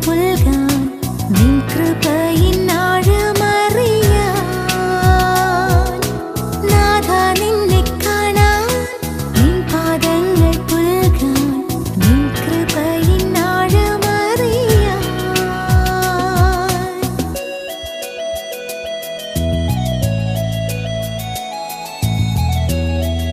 불